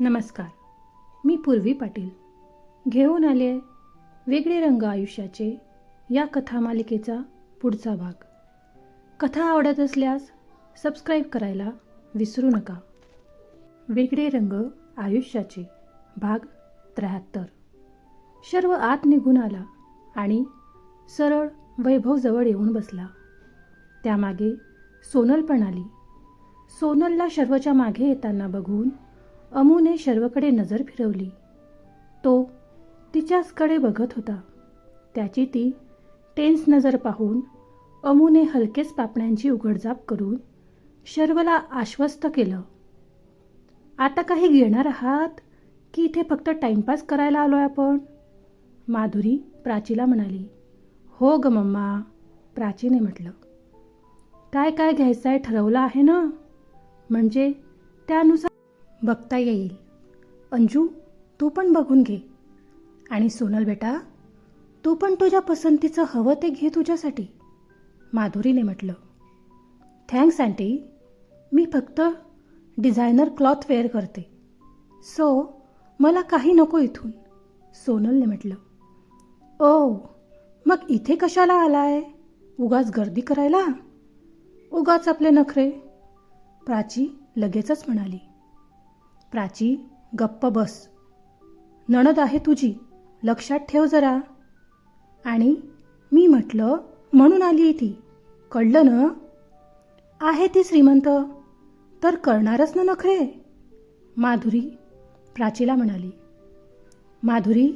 नमस्कार. मी पूर्वी पाटील. घेऊन आले वेगळे रंग आयुष्याचे या कथा मालिकेचा पुढचा भाग. कथा आवडत असल्यास सबस्क्राईब करायला विसरू नका. वेगळे रंग आयुष्याचे भाग त्र्याहत्तर. सर्व आत निघून आला आणि सरळ वैभवजवळ येऊन बसला. त्यामागे सोनल पण आली. सोनलला शर्वच्या मागे येताना बघून अमूने शर्वकडे नजर फिरवली. तो तिच्याचकडे बघत होता. त्याची ती टेन्स नजर पाहून अमूने हलकेच पापण्यांची उघडझाप करून शर्वला आश्वस्त केलं. आता काही घेणार आहात? की इथे फक्त टाइमपास करायला आलोय आपण? माधुरी प्राचीला म्हणाली. हो ग मम्मा प्राचीने म्हटलं. काय काय घ्यायचं आहे ठरवलं आहे ना? म्हणजे त्यानुसार बघता येईल. अंजू तू पण बघून घे. आणि सोनल बेटा तू पण तुझ्या पसंतीचं हवं ते घे तुझ्यासाठी माधुरीने म्हटलं. Thanks aunty. मी फक्त डिझायनर क्लॉथ वेअर करते. सो मला काही नको इथून सोनलने म्हटलं. ओ मग इथे कशाला आलाय? उगाच गर्दी करायला? उगाच आपले नखरे. प्राची लगेचच म्हणाली. प्राची गप्प बस. नणद आहे तुझी. लक्षात ठेव जरा. आणि मी म्हटलं म्हणून आली ती. कळलं ना? आहे ती श्रीमंत. तर करणारच ना नखरे? माधुरी प्राचीला म्हणाली. माधुरी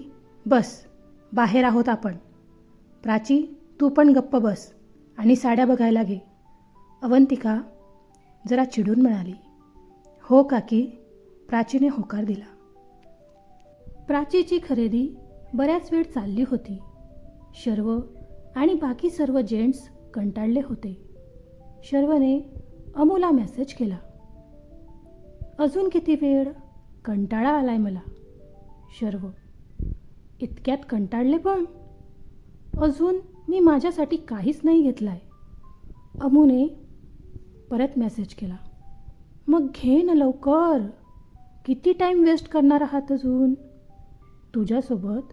बस. बाहेर आहोत आपण. प्राची तू पण गप्प बस आणि साड्या बघायला घे. अवंतिका जरा चिडून म्हणाली. हो काकी. प्राचीने होकार दिला. प्राचीची खरेदी बऱ्याच वेळ चालली होती. शर्व आणि बाकी सर्व जेंट्स कंटाळले होते. शर्वने अमूला मेसेज केला. अजून किती वेळ? कंटाळा आलाय मला. शर्व इतक्यात कंटाळले पण? अजून मी माझ्यासाठी काहीच नाही घेतलाय. अमूने परत मेसेज केला. मग घे ना लवकर. किती टाईम वेस्ट करणार आहात अजून? तुझ्यासोबत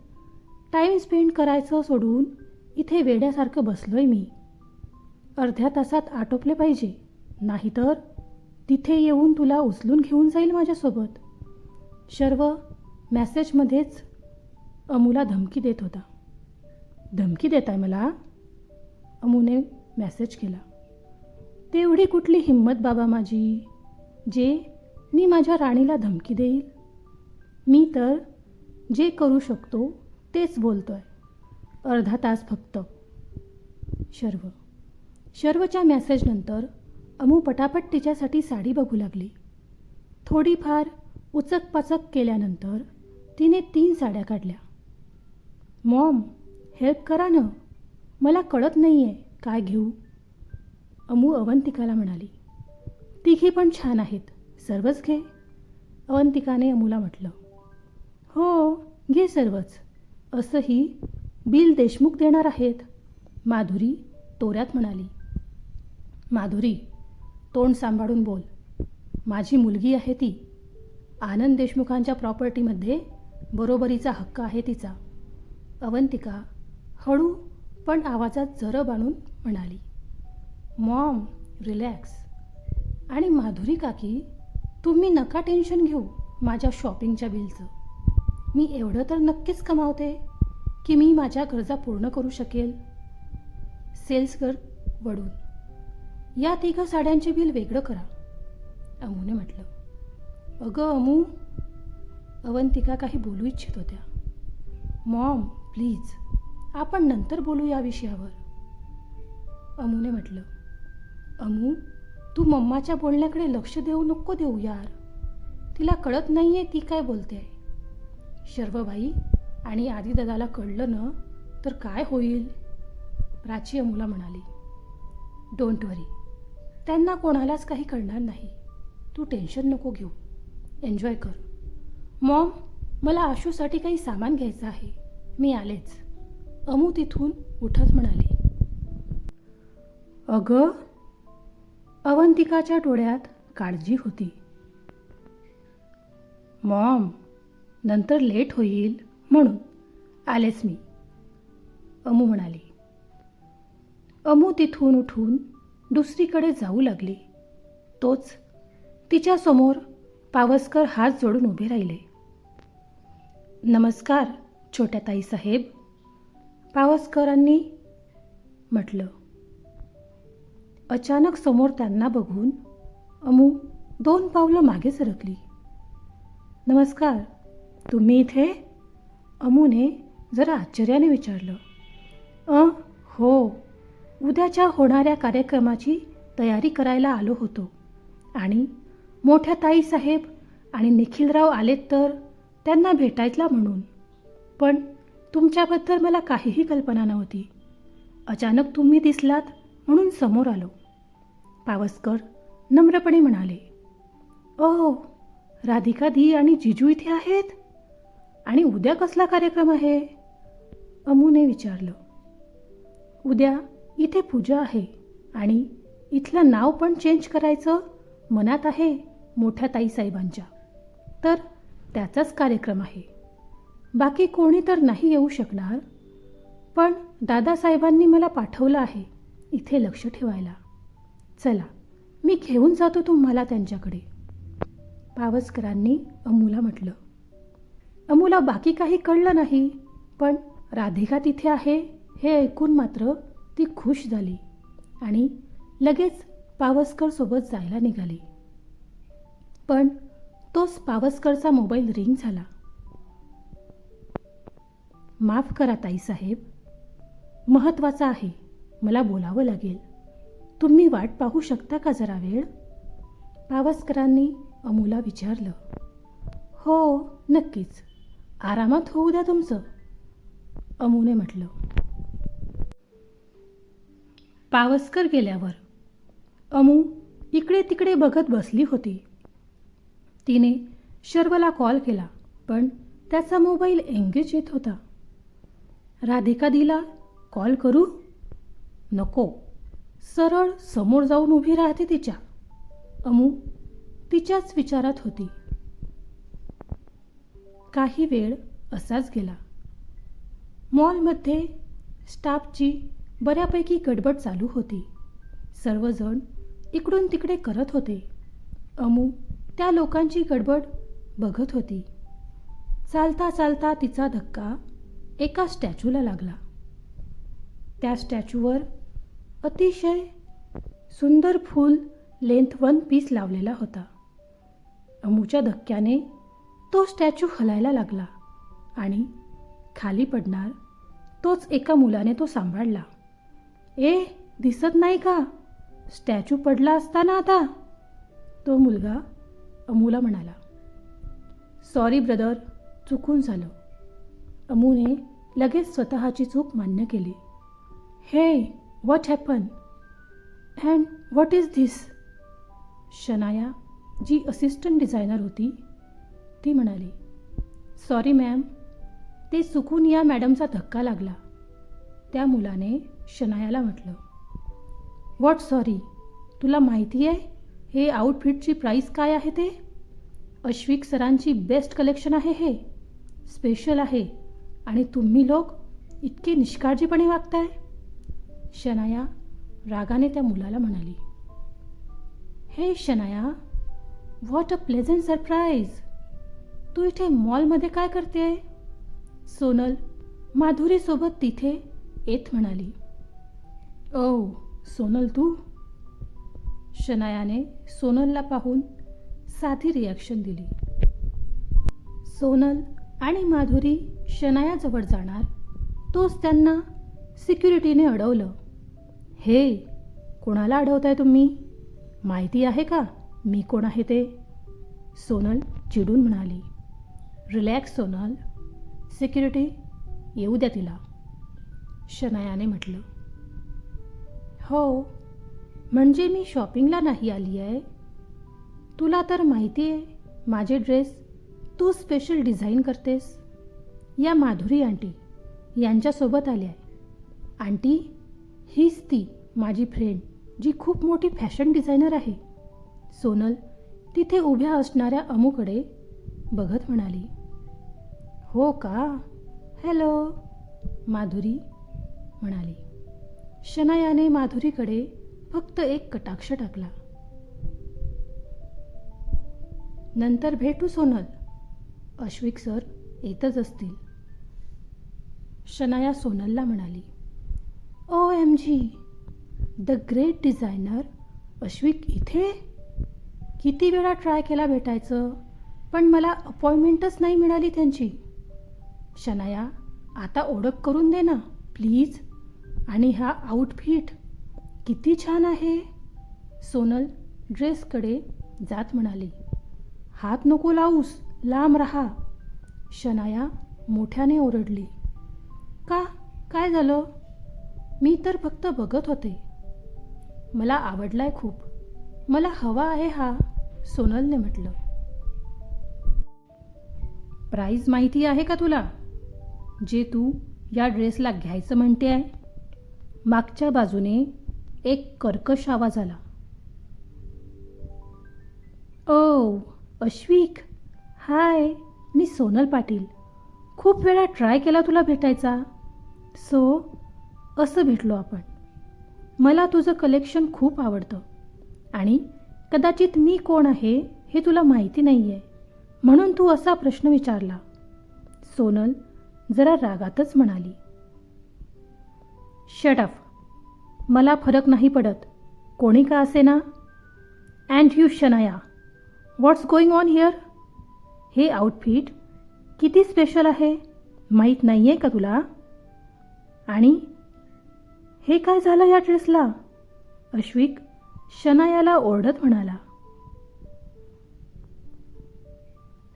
टाईम स्पेंड करायचं सोडून इथे वेड्यासारखं बसलोय मी. अर्ध्या तासात आटोपले पाहिजे. नाहीतर तिथे येऊन तुला उचलून घेऊन जाईल माझ्यासोबत. शर्व मॅसेजमध्येच अमूला धमकी देत होता. धमकी देत आहे मला? अमूने मॅसेज केला. तेवढी कुठली हिंमत बाबा माझी? जे मी माझ्या राणीला धमकी देईल. मी तर जे करू शकतो तेच बोलतोय. अर्धा तास फक्त. शर्व. शर्वच्या मॅसेजनंतर अमू पटापट तिच्यासाठी साडी बघू लागली. थोडीफार उचकपाचक केल्यानंतर तिने तीन साड्या काढल्या. मॉम हेल्प करा ना. मला कळत नाही आहे काय घेऊ? अमू अवंतिकाला म्हणाली. तिघी पण छान आहेत. सर्वच घे. अवंतिकाने अमूला म्हटलं हो घे सर्वच. असंही बिल देशमुख देणार आहेत. माधुरी तोऱ्यात म्हणाली माधुरी तोंड सांभाळून बोल. माझी मुलगी आहे ती. आनंद देशमुखांच्या प्रॉपर्टीमध्ये बरोबरीचा हक्क आहे तिचा. अवंतिका हळू पण आवाजात जरब आणून म्हणाली मॉम रिलॅक्स. आणि माधुरी काकी तुम्ही नका टेन्शन घेऊ माझ्या शॉपिंगच्या बिलचं. मी एवढं तर नक्कीच कमावते की मी माझ्या गरजा पूर्ण करू शकेल. सेल्सगर वडून. या तिघं साड्यांचे बिल वेगळं करा अमूने म्हटलं. अगं अमू अवंतिका काही बोलू इच्छित होत्या. मॉम प्लीज आपण नंतर बोलू या विषयावर. अमूने म्हटलं अमू तू मम्माच्या बोलण्याकडे लक्ष देऊ नको देऊ यार. तिला कळत नाही आहे ती काय बोलते आहे शर्वबाई आणि आदिदादाला कळलं ना तर काय होईल? प्राची अमूला म्हणाली डोंट वरी त्यांना कोणालाच काही कळणार नाही. तू टेन्शन नको घेऊ. एन्जॉय कर. मॉम मला आशूसाठी काही सामान घ्यायचं आहे. मी आलेच. अमू तिथून उठत म्हणाली अगं अवंतिकाच्या डोळ्यात काळजी होती. मॉम नंतर लेट होईल म्हणून आलेच मी अमू म्हणाली. अमू तिथून उठून दुसरीकडे जाऊ लागली. तोच तिच्यासमोर पावसकर हात जोडून उभे राहिले. नमस्कार छोट्या ताई साहेब पावसकरांनी म्हटलं. अचानक समोर त्यांना बघून अमू दोन पावलं मागे सरकली. नमस्कार तुम्ही इथे? अमूने जरा आश्चर्याने विचारलं. अ हो उद्याच्या होणाऱ्या कार्यक्रमाची तयारी करायला आलो होतो आणि मोठ्या ताईसाहेब आणि निखिलराव आलेत तर त्यांना भेटायला म्हणून. पण तुमच्याबद्दल मला काहीही कल्पना नव्हती. अचानक तुम्ही दिसलात म्हणून समोर आलो. पावसकर नम्रपणे म्हणाले ओ राधिका दी आणि जिजू इथे आहेत? आणि उद्या कसला कार्यक्रम आहे? अमूने विचारलं. उद्या इथे पूजा आहे आणि इथलं नाव पण चेंज करायचं मनात आहे मोठ्या ताईसाहेबांच्या. तर त्याचाच कार्यक्रम आहे. बाकी कोणी तर नाही येऊ शकणार. पण दादासाहेबांनी मला पाठवलं आहे. इथे लक्ष ठेवायला. चला मी घेऊन जातो तुम्हाला त्यांच्याकडे. पावसकरांनी अमूला म्हटलं. अमूला बाकी काही कळलं नाही पण राधिका तिथे आहे हे ऐकून मात्र ती खुश झाली आणि लगेच पावसकर सोबत जायला निघाली. पण तोच पावसकरचा मोबाईल रिंग झाला. माफ करा ताईसाहेब महत्त्वाचा आहे. मला बोलावं लागेल. तुम्ही वाट पाहू शकता का जरा वेळ? पावसकरांनी अमूला विचारलं. हो नक्कीच. आरामात होऊ द्या तुमचं. अमूने म्हटलं. पावसकर गेल्यावर अमू इकडे तिकडे बघत बसली होती. तिने शर्वला कॉल केला पण त्याचा मोबाईल एंगेज येत होता. राधिका दिला कॉल करू? नको. सरळ समोर जाऊन उभी राहते तिच्या. अमू तिच्याच विचारात होती. काही वेळ असाच गेला. मॉलमध्ये स्टाफची बऱ्यापैकी गडबड चालू होती. सर्वजण इकडून तिकडे करत होते. अमू त्या लोकांची गडबड बघत होती. चालता चालता तिचा धक्का एका स्टॅच्यूला लागला. त्या स्टॅच्यूवर अतिशय सुंदर फूल लेंथ वन पीस लावलेला होता. अमूच्या धक्क्याने तो स्टॅच्यू हलायला लागला आणि खाली पडणार तोच एका मुलाने तो सांभाळला. ए दिसत नाही का? स्टॅच्यू पडला असताना आता. तो मुलगा अमूला म्हणाला. सॉरी ब्रदर चुकून झालं. अमूने लगेच स्वतःची चूक मान्य केली. Hey what happen and what is this Shanaya G assistant designer होती ती म्हणाली सॉरी मॅम ते चुकून या मॅडमचा धक्का लागला. त्या मुलाने शनायाला म्हटलं व्हॉट सॉरी तुला माहिती आहे हे आउटफिटची प्राईस काय आहे ते? अश्विक सरांची बेस्ट कलेक्शन आहे हे. स्पेशल आहे. आणि तुम्ही लोक इतके निष्काळजीपणे वागताय. शनाया रागाने त्या मुलाला म्हणाली hey Shanaya what a pleasant surprise तू इथे मॉलमध्ये काय करते सोनल माधुरीसोबत तिथे येत म्हणाली ओ सोनल तू? शनायाने सोनलला पाहून साधी रिॲक्शन दिली. सोनल आणि माधुरी शनायाजवळ जाणार तोच त्यांना सिक्युरिटीने अडवलं. हे कोणाला अडवताय तुम्ही? माहिती आहे का मी कोण आहे ते? सोनल चिडून म्हणाली. रिलॅक्स सोनल. सिक्युरिटी येऊ द्या तिला शनायाने म्हटलं. हो म्हणजे मी शॉपिंगला नाही आली आहे? तुला तर माहिती आहे माझे ड्रेस तू स्पेशल डिझाईन करतेस. या माधुरी आंटी यांच्यासोबत आली आहे. आंटी हीच ती माझी फ्रेंड जी खूप मोठी फॅशन डिझायनर आहे. सोनल तिथे उभ्या असणाऱ्या अमूकडे बघत म्हणाली हो का? हॅलो माधुरी म्हणाली शनायाने माधुरीकडे फक्त एक कटाक्ष टाकला. नंतर भेटू सोनल. अश्विक सर येतच असतील. शनाया सोनलला म्हणाली O M G the great designer Ashwik इथे? किती वेळा ट्राय केला भेटायचं? पण मला अपॉइंटमेंटच नाही मिळाली त्यांची. शनाया आता ओळख करून दे ना प्लीज आणि हा आउटफिट किती छान आहे. सोनल ड्रेसकडे जात म्हणाली. हात नको लावूस लांब राहा. शनाया मोठ्याने ओरडली. का? काय झालं? मी तर फक्त बघत होते. मला आवडलाय खूप. मला हवा आहे हा सोनलने म्हटलं. प्राईज माहिती आहे का तुला? जे तू या ड्रेसला घ्यायचं म्हणते आहे. मागच्या बाजूने एक कर्कश आवाज आला. ओ अश्विक. हाय मी सोनल पाटील. खूप वेळा ट्राय केला तुला भेटायचा. सो असं भेटलो आपण. मला तुझं कलेक्शन खूप आवडतं. आणि कदाचित मी कोण आहे हे तुला माहिती नाही आहे म्हणून तू असा प्रश्न विचारला. सोनल जरा रागातच म्हणाली. शटअफ मला फरक नाही पडत. कोणी का असे ना? And you Shanaya. What's going on here हे आउटफिट किती स्पेशल आहे? माहीत नाही आहे का तुला? आणि हे काय झालं या ड्रेसला? अश्विक शनायाला ओरडत म्हणाला.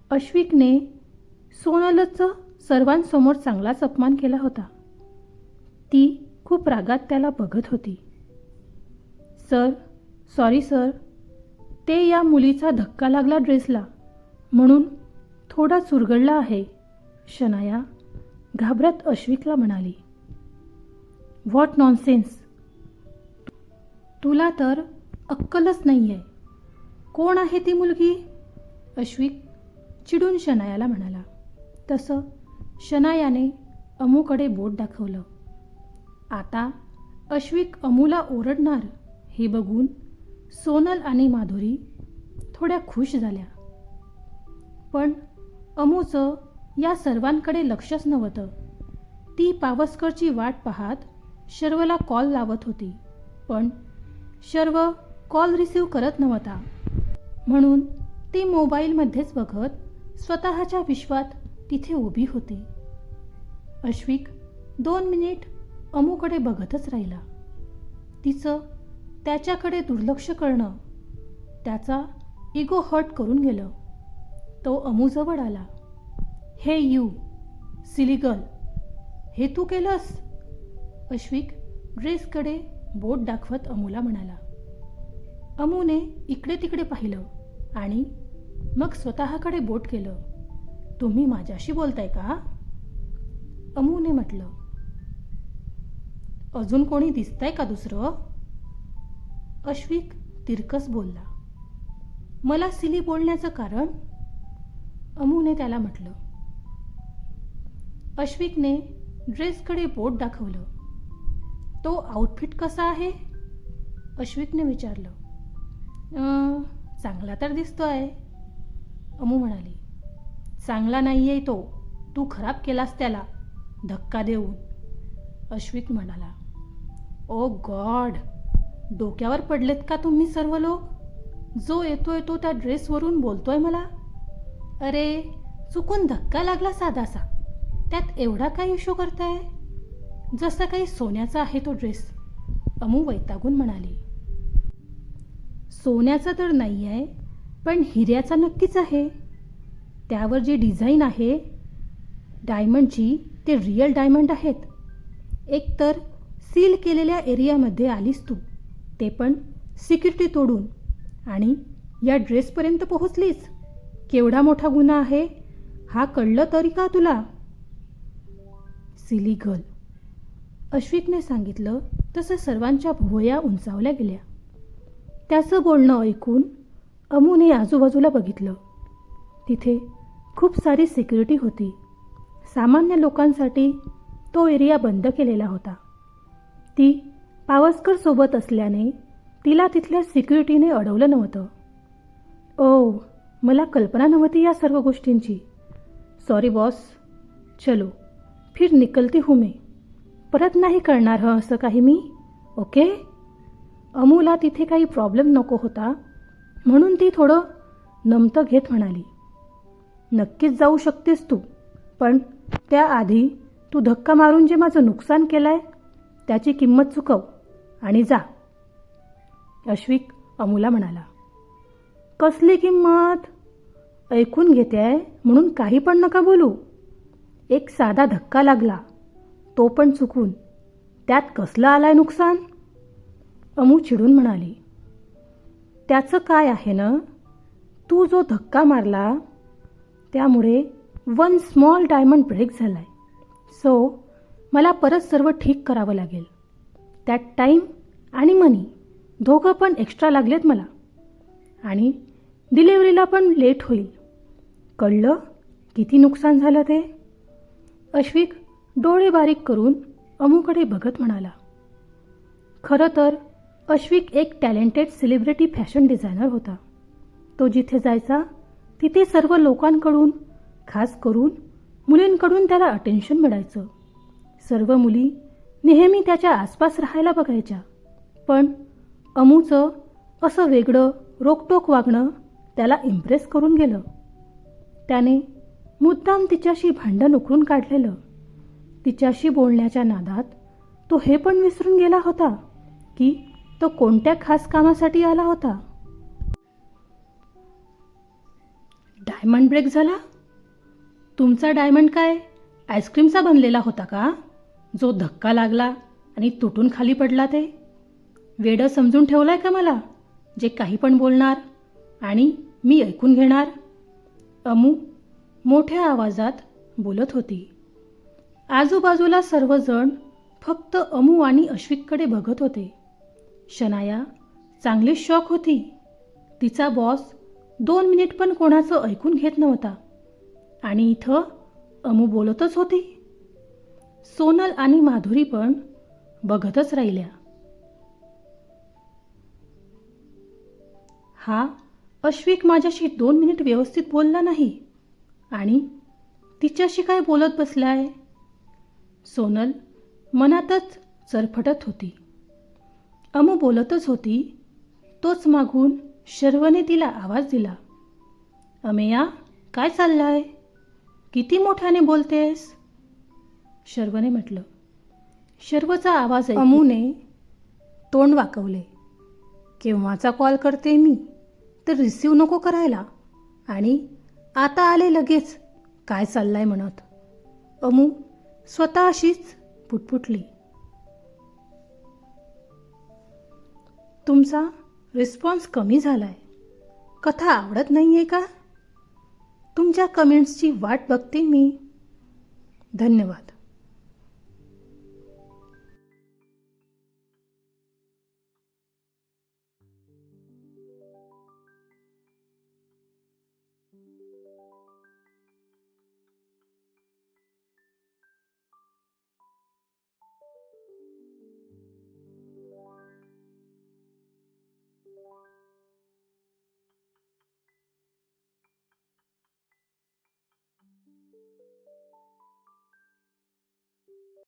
अश्विकने सोनलचं सर्वांसमोर चांगलाच अपमान केला होता. ती खूप रागात त्याला बघत होती. सर सॉरी सर ते या मुलीचा धक्का लागला ड्रेसला म्हणून थोडा चुरगळला आहे शनाया घाबरत अश्विकला म्हणाली. What nonsense? तुला तर अक्कलच नाही आहे कोण आहे ती मुलगी? अश्विक चिडून शनायाला म्हणाला. तसं शनायाने अमूकडे बोट दाखवलं. आता अश्विक अमूला ओरडणार हे बघून सोनल आणि माधुरी थोड्या खुश झाल्या. पण अमूचं या सर्वांकडे लक्षच नव्हतं. ती पावसकरची वाट पाहत शर्वला कॉल लावत होती. पण शर्व कॉल रिसीव करत नव्हता. म्हणून ती मोबाईलमध्येच बघत स्वतःच्या विश्वात तिथे उभी होती. अश्विक दोन मिनिट अमूकडे बघतच राहिला. तिचं त्याच्याकडे दुर्लक्ष करणं त्याचा इगो हर्ट करून गेलं. तो अमूजवळ आला. हे यू सिलिगल हे तू केलंस? अश्विक ड्रेसकडे बोट दाखवत अमूला म्हणाला अमूने इकडे तिकडे पाहिलं आणि मग स्वतःकडे बोट केलं. तुम्ही माझ्याशी बोलताय का? अमूने म्हटलं अजून कोणी दिसतंय का दुसरं? अश्विक तिरकस बोलला मला सिली बोलण्याचं कारण? अमूने त्याला म्हटलं अश्विकने ड्रेसकडे बोट दाखवलं. तो आउटफिट कसा आहे? अश्विकने विचारलं. चांगला तर दिसतो आहे अमू म्हणाली चांगला नाही आहे तो. तू खराब केलास त्याला. धक्का देऊन. अश्विक म्हणाला ओ गॉड डोक्यावर पडलेत का तुम्ही सर्व लोक? जो येतोय तो त्या ड्रेसवरून बोलतोय मला? अरे चुकून धक्का लागला साधासा. त्यात एवढा काय इशू करताय? जसा काही सोन्याचा आहे तो ड्रेस अमू वैतागून म्हणाली. सोन्याचा तर नाही आहे पण हिऱ्याचा नक्कीच आहे. त्यावर जी डिझाईन आहे डायमंडची ते रिअल डायमंड आहेत. एकतर सील केलेल्या एरियामध्ये आलीस तू ते पण सिक्युरिटी तोडून आणि या ड्रेसपर्यंत पोहोचलीस. केवढा मोठा गुन्हा आहे हा कळलं तरी का तुला? सिली गर्ल अश्विकने सांगितलं तसं सर्वांच्या भुवया उंचावल्या गेल्या. त्याचं बोलणं ऐकून अमूने आजूबाजूला बघितलं. तिथे खूप सारी सिक्युरिटी होती. सामान्य लोकांसाठी तो एरिया बंद केलेला होता. ती पावसकर सोबत असल्याने तिला तिथल्या सिक्युरिटीने अडवलं नव्हतं. ओ मला कल्पना नव्हती या सर्व गोष्टींची. सॉरी बॉस चलो फिर निकलती हूँ परत नाही करणार हं असं काही मी? ओके? अमूला तिथे काही प्रॉब्लेम नको होता म्हणून ती थोडं नमतं घेत म्हणाली. नक्कीच जाऊ शकतेस तू पण त्याआधी तू धक्का मारून जे माझं नुकसान केलं आहे त्याची किंमत चुकव आणि जा. अश्विक अमूला म्हणाला. कसली किंमत? ऐकून घेते आहे म्हणून काही पण नका बोलू. एक साधा धक्का लागला. तो पण चुकून. त्यात कसलं आलाय नुकसान? अमू चिडून म्हणाली. त्याचं काय आहे ना? तू जो धक्का मारला त्यामुळे वन स्मॉल डायमंड ब्रेक झालाय. सो मला परत सर्व ठीक करावं लागेल. त्यात टाईम आणि मनी दोघं पण एक्स्ट्रा लागलेत मला. आणि डिलिव्हरीला पण लेट होईल. कळलं किती नुकसान झालं ते? अश्विक डोळे बारीक करून अमूकडे बघत म्हणाला खरं तर अश्विक एक टॅलेंटेड सेलिब्रिटी फॅशन डिझायनर होता. तो जिथे जायचा तिथे सर्व लोकांकडून खास करून मुलींकडून त्याला अटेन्शन मिळायचं. सर्व मुली नेहमी त्याच्या आसपास राहायला बघायच्या. पण अमूचं असं वेगळं रोकटोक वागणं त्याला इम्प्रेस करून गेलं. त्याने मुद्दाम तिच्याशी भांडण उकरून काढलेलं. तिच्याशी बोलण्याच्या नादात तो हे पण विसरून गेला होता की तो कोणत्या खास कामासाठी आला होता. डायमंड ब्रेक झाला? तुमचा डायमंड काय आईस्क्रीमचा बनलेला होता का? जो धक्का लागला आणि तुटून खाली पडला ते? वेडं समजून ठेवलाय का मला जे काही पण बोलणार आणि मी ऐकून घेणार? अमू मोठ्या आवाजात बोलत होती. आजूबाजूला सर्वजण फक्त अमू आणि अश्विककडे बघत होते. शनाया चांगली शॉक होती. तिचा बॉस दोन मिनिट पण कोणाचं ऐकून घेत नव्हता. आणि इथं अमू बोलतच होती. सोनल आणि माधुरी पण बघतच राहिल्या. हा अश्विक माझ्याशी दोन मिनिट व्यवस्थित बोलला नाही. आणि तिच्याशी काय बोलत बसलाय? सोनल मनातच चरफटत होती. अमू बोलतच होती तोच मागून शर्वने तिला आवाज दिला. अमेया काय चाललाय? किती मोठ्याने बोलतेस? शर्वने म्हटलं. शर्वचा आवाज अमूने तोंड वाकवले. केव्हाचा कॉल करते मी? तर रिसीव नको करायला. आणि आता आले लगेच. काय चाललाय म्हणत? अमू स्वतः अशीच पुटपुटली. तुमचा रिस्पॉन्स कमी झालाय. कथा आवडत नाही आहे का? तुमच्या कमेंट्सची वाट बघते मी. धन्यवाद.